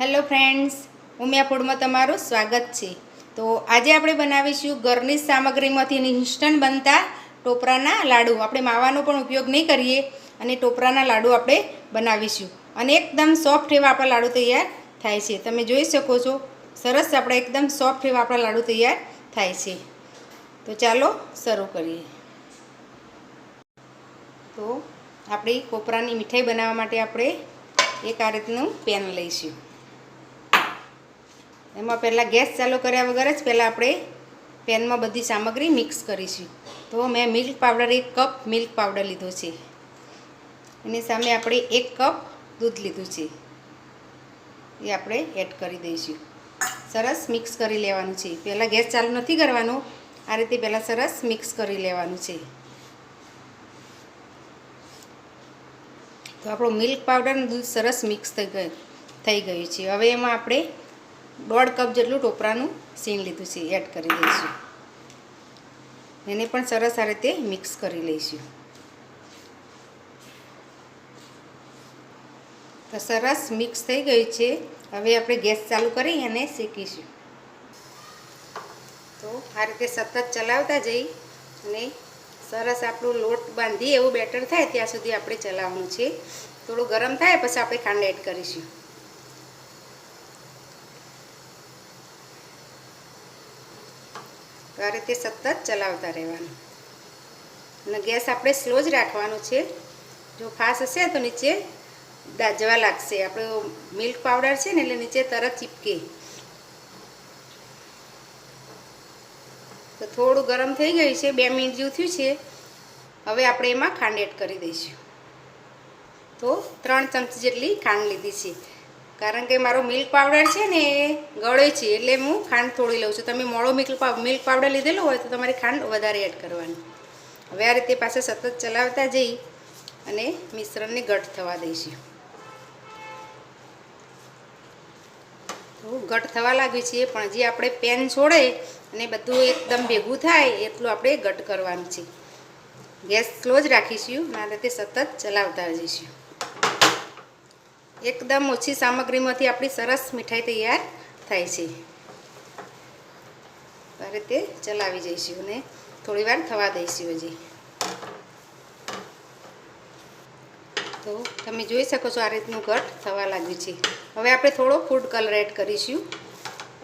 Hello friends Umiya ફૂડમાં તમારું સ્વાગત છે. તો આજે આપણે બનાવીશું ઘરની સામગ્રીમાંથી ઇન્સ્ટન્ટ બનતા ટોપરાના લાડુ. આપણે માવાનો પણ ઉપયોગ નહીં કરીએ અને ટોપરાના લાડુ આપણે બનાવીશું. અને એકદમ સોફ્ટ એવા આપણા લાડુ તૈયાર થાય છે. તમે જોઈ શકો છો, સરસ આપણે એકદમ સોફ્ટ એવા આપણા લાડુ તૈયાર થાય છે. તો ચાલો શરૂ કરીએ. તો આપણી કોપરાની મીઠાઈ બનાવવા માટે આપણે એક આ રીતનું પેન લઈશું. એમાં પહેલાં ગેસ ચાલુ કર્યા વગર જ પહેલાં આપણે પેનમાં બધી સામગ્રી મિક્સ કરીશું. તો મેં મિલ્ક પાવડર એક કપ મિલ્ક પાવડર લીધો છે. એની સામે આપણે એક કપ દૂધ લીધું છે. એ આપણે એડ કરી દઈશું. સરસ મિક્સ કરી લેવાનું છે. પહેલાં ગેસ ચાલુ નથી કરવાનું. આ રીતે પહેલાં સરસ મિક્સ કરી લેવાનું છે. તો આપણું મિલ્ક પાવડર દૂધ સરસ મિક્સ થઈ ગયું થઈ ગયું છે. હવે એમાં આપણે દોઢ કપ જેટલું ટોપરાનું સીણ લીધું છે એડ કરી દઈશું. એને પણ સરસ આ રીતે મિક્સ કરી લઈશું. તો સરસ મિક્સ થઈ ગયું છે. હવે આપણે ગેસ ચાલુ કરી અને શેકીશું. તો આ રીતે સતત ચલાવતા જઈ અને સરસ આપણું લોટ બાંધી એવું બેટર થાય ત્યાં સુધી આપણે ચલાવવાનું છે. થોડું ગરમ થાય પછી આપણે ખાંડ એડ કરીશું. તો આ રીતે સતત ચલાવતા રહેવાનું. અને ગેસ આપણે સ્લો જ રાખવાનો છે. જો ફાસ હશે તો નીચે દાજવા લાગશે. આપણો મિલ્ક પાવડર છે ને એટલે નીચે તરત ચીપકે. તો થોડું ગરમ થઈ ગયું છે, બે મિનિટ જેવું થયું છે. હવે આપણે એમાં ખાંડ એડ કરી દઈશું. તો ત્રણ ચમચી જેટલી ખાંડ લીધી છે. કારણ કે મારો મિલ્ક પાવડર છે ને એ ગળે છે, એટલે હું ખાંડ થોડી લઉં છું. તમે મોડો મિલ્ક મિલ્ક પાવડર લીધેલો હોય તો તમારે ખાંડ વધારે એડ કરવાની. હવે આ રીતે પાસે સતત ચલાવતા જઈ અને મિશ્રણને ઘટ થવા દઈશું. ઘટ થવા લાગ્યું છે, પણ જે આપણે પેન છોડે અને બધું એકદમ ભેગું થાય એટલું આપણે ઘટ કરવાનું છે. ગેસ સ્લો રાખીશું અને આ સતત ચલાવતા જઈશું. એકદમ ઓછી સામગ્રીમાંથી આપણી સરસ મીઠાઈ તૈયાર થાય છે. આ રીતે ચલાવી જઈશું અને થોડી થવા દઈશું હજી. તો તમે જોઈ શકો છો આ રીતનું ઘટ થવા લાગ્યું છે. હવે આપણે થોડો ફૂડ કલર એડ કરીશું.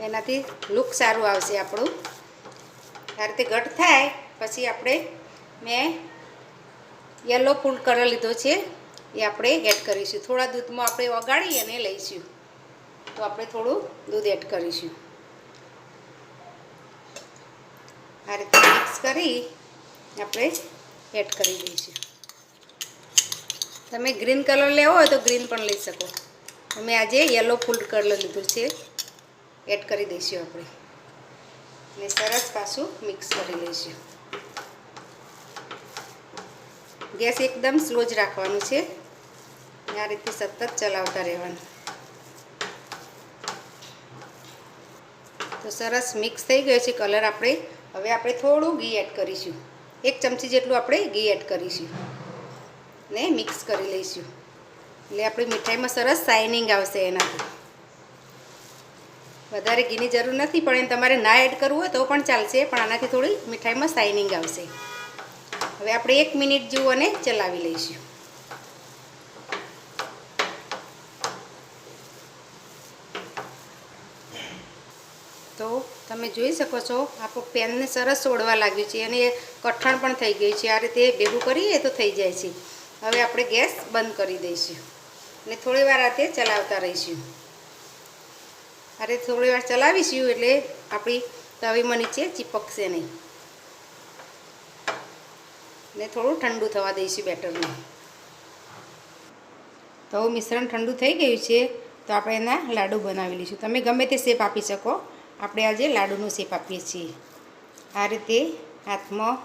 એનાથી લુક સારું આવશે આપણું. આ રીતે ઘટ થાય, પછી આપણે મેં યલો ફૂડ કલર લીધો છે. એ આપણે એડ કરીશું. થોડા દૂધમાં આપણે ઓગાળી અને લઈશું. તો આપણે થોડું દૂધ એડ કરીશું. આ રીતે મિક્સ કરી આપણે એડ કરી દઈશું. તમે ગ્રીન કલર લેવો હોય તો ગ્રીન પણ લઈ શકો. અમે આજે યલો ફૂલ કલર લીધું છે. એડ કરી દઈશું આપણે. અને સરસ પાછું મિક્સ કરી લઈશું. ગેસ એકદમ સ્લો જ રાખવાનું છે. આ રીતે સતત ચલાવતા રહેવાનું. તો સરસ મિક્સ થઈ ગયો છે કલર આપણે. હવે આપણે થોડું ઘી એડ કરીશું. એક ચમચી જેટલું આપણે ઘી એડ કરીશું. ને મિક્સ કરી લઈશું. એટલે આપણી મીઠાઈમાં સરસ શાઇનિંગ આવશે એનાથી. વધારે ઘીની જરૂર નથી, પણ એને તમારે ના એડ કરવું હોય તો પણ ચાલશે, પણ આનાથી થોડી મીઠાઈમાં શાઇનિંગ આવશે. હવે આપણે એક મિનિટ જેવું અને ચલાવી લઈશું. તો તમે જોઈ શકો છો આપણું પેનને સરસ ઓળવા લાગ્યું છે અને કઠણ પણ થઈ ગયું છે. આ રીતે ભેગું કરીએ તો થઈ જાય છે. હવે આપણે ગેસ બંધ કરી દઈશું અને થોડી વાર આ તે ચલાવતા રહીશું. અરે, થોડી વાર ચલાવીશું એટલે આપણી તવીમાં નીચે ચીપકશે નહીં. ને થોડું ઠંડુ થવા દઈશું બેટરને. તો મિશ્રણ ઠંડુ થઈ ગયું છે, તો આપણે એના લાડુ બનાવી લઈશું. તમે ગમે તે શેપ આપી શકો. આપણે આજે લાડુનો શેપ આપીએ છીએ. આ રીતે હાથમાં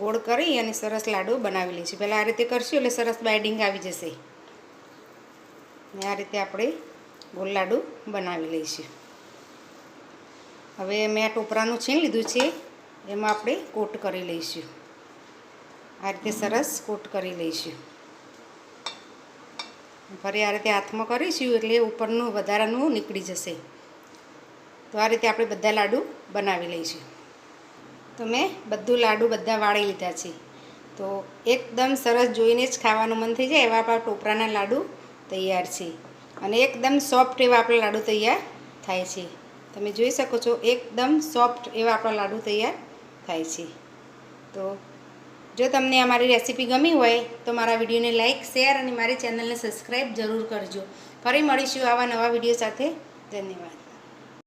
ગોળ કરી અને સરસ લાડુ બનાવી લઈશું પહેલાં આ રીતે કરશું એટલે સરસ બાઇડિંગ આવી જશે. ને આ રીતે આપણે ગોળ લાડુ બનાવી લઈશું. હવે મેં આ ટોપરાનું છીણ લીધું છે, એમાં આપણે કોટ કરી લઈશું. આ રીતે સરસ કોટ કરી લઈશું. ફરી આ રીતે હાથમાં કરીશું એટલે ઉપરનું વધારાનું નીકળી જશે. તો આ રીતે આપણે બધા લાડુ બનાવી લઈશું. તો મેં બધું લાડુ બધા વાળી લીધા છે. તો એકદમ સરસ જોઈને જ ખાવાનું મન થઈ જાય એવા આપણા ટોપરાના લાડુ તૈયાર છે. અને એકદમ સોફ્ટ એવા આપણા લાડુ તૈયાર થાય છે. તમે જોઈ શકો છો એકદમ સોફ્ટ એવા આપણા લાડુ તૈયાર થાય છે. તો જો તમને આ મારી રેસીપી ગમી હોય તો મારા વિડીયોને લાઇક શેર અને મારી ચેનલને સબસ્ક્રાઈબ જરૂર કરજો. ફરી મળીશું આવા નવા વીડિયો સાથે. ધન્યવાદ.